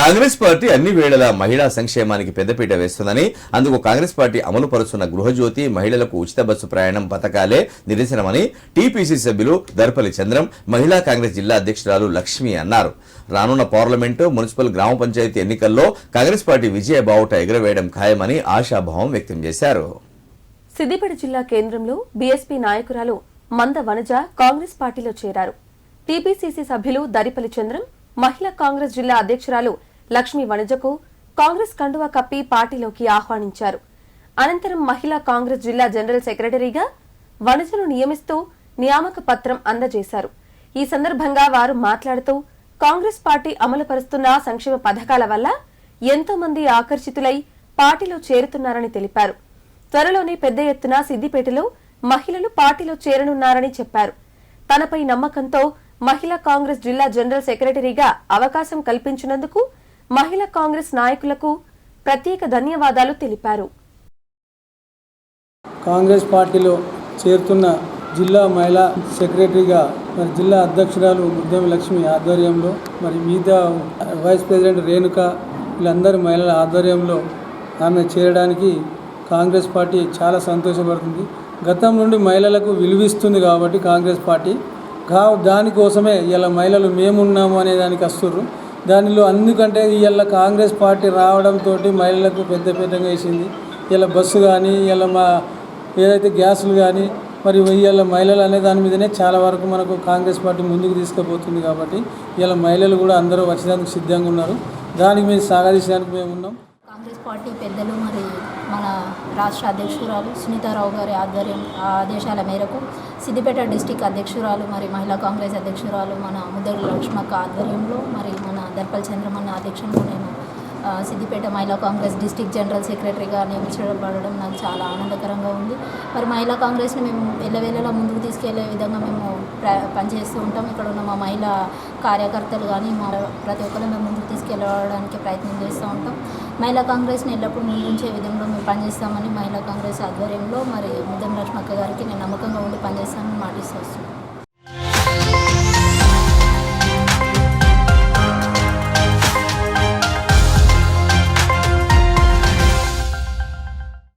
Congress party అన్ని వేళలా మహిళా సంక్షేమానికి పెద్దపీట వేస్తుందని అందుకు కాంగ్రెస్ పార్టీ అమలు పరుస్తున్న గృహజ్యోతి మహిళలకు ఉచిత బస్సు ప్రయాణం పథకాలే నిరసనమని టీపీసీ సభ్యులు దర్పల్లి చంద్రం మహిళా కాంగ్రెస్ జిల్లా అధ్యక్షురాలు లక్ష్మి అన్నారు. రానున్న పార్లమెంటు మున్సిపల్ గ్రామ పంచాయతీ ఎన్నికల్లో కాంగ్రెస్ పార్టీ విజయ బావుట ఎగురవేయడం ఖాయమని ఆశాభావం వ్యక్తం చేశారు. సిద్దిపేట జిల్లా కేంద్రంలో బీఎస్పీ నాయకురాలు మంద వనజ కాంగ్రెస్ పార్టీలో చేరారు. టీపీసీసీ సభ్యులు దరిపల్లి చంద్రం మహిళా కాంగ్రెస్ జిల్లా అధ్యక్షురాలు లక్ష్మీ వనజకు కాంగ్రెస్ కండువా కప్పి పార్టీలోకి ఆహ్వానించారు. అనంతరం మహిళా కాంగ్రెస్ జిల్లా జనరల్ సెక్రటరీగా వనజను నియమిస్తూ నియామక పత్రం అందజేశారు. ఈ సందర్భంగా వారు మాట్లాడుతూ కాంగ్రెస్ పార్టీ అమలుపరుస్తున్న సంక్షేమ పథకాల వల్ల ఎంతో మంది ఆకర్షితులై పార్టీలో చేరుతున్నారని తెలిపారు. త్వరలోనే పెద్ద ఎత్తున సిద్దిపేటలో మహిళలు పార్టీలో చేరనున్నారని చెప్పారు. తనపై నమ్మకంతో మహిళా కాంగ్రెస్ జిల్లా జనరల్ సెక్రటరీగా అవకాశం కల్పించినందుకు మహిళా కాంగ్రెస్ నాయకులకు ప్రత్యేక ధన్యవాదాలు తెలిపారు. కాంగ్రెస్ పార్టీలో చేరుతున్న జిల్లా మహిళా సెక్రటరీగా మరి జిల్లా అధ్యక్షురాలు ముద్దెం లక్ష్మి ఆధ్వర్యంలో మరి మిగతా వైస్ ప్రెసిడెంట్ రేణుక వీళ్ళందరి మహిళల ఆధ్వర్యంలో ఆమె చేరడానికి కాంగ్రెస్ పార్టీ చాలా సంతోషపడుతుంది. గతం నుండి మహిళలకు విలువిస్తుంది కాబట్టి కాంగ్రెస్ పార్టీ. కా దానికోసమే ఇలా మహిళలు మేమున్నాము అనే దానికి వస్తుర్రు దానిలో అందుకంటే ఇవాళ కాంగ్రెస్ పార్టీ రావడంతో మహిళలకు పెద్ద పెద్దగా వేసింది. ఇలా బస్సు కానీ ఇలా మా ఏదైతే గ్యాసులు కానీ మరి ఇవాళ మహిళలు అనే దాని మీదనే చాలా వరకు మనకు కాంగ్రెస్ పార్టీ ముందుకు తీసుకుపోతుంది కాబట్టి ఇలా మహిళలు కూడా అందరూ వచ్చేదానికి సిద్ధంగా ఉన్నారు. దానికి మేము సాగదీసేదానికి మేము ఉన్నాం. కాంగ్రెస్ పార్టీ పెద్దలు మరి మన రాష్ట్ర అధ్యక్షురాలు సునీతారావు గారి ఆధ్వర్యం ఆదేశాల మేరకు సిద్దిపేట డిస్టిక్ అధ్యక్షురాలు మరి మహిళా కాంగ్రెస్ అధ్యక్షురాలు మన ముద్దడు లక్ష్మక్క ఆధ్వర్యంలో మరి మన చంద్రమన్న అధ్యక్షంలో నేను సిద్దిపేట మహిళా కాంగ్రెస్ డిస్టిక్ జనరల్ సెక్రటరీగా నియమించబడడం నాకు చాలా ఆనందకరంగా ఉంది. మరి మహిళా కాంగ్రెస్ని మేము ఎల్లవేళలా ముందుకు తీసుకెళ్ళే విధంగా మేము పనిచేస్తూ ఉంటాం. ఇక్కడ ఉన్న మా మహిళా కార్యకర్తలు కానీ మా ప్రతి ఒక్కరు మేము ముందుకు తీసుకెళ్ళడానికి ప్రయత్నం చేస్తూ ఉంటాం. మహిళా కాంగ్రెస్ని ఎల్లప్పుడూ ముందుంచే విధంలో మేము పనిచేస్తామని మహిళా కాంగ్రెస్ ఆధ్వర్యంలో మరి ముద్దం లక్ష్మక్క గారికి నేను నమ్మకంగా ఉండి పనిచేస్తానని మాటిస్తూ వస్తున్నాను.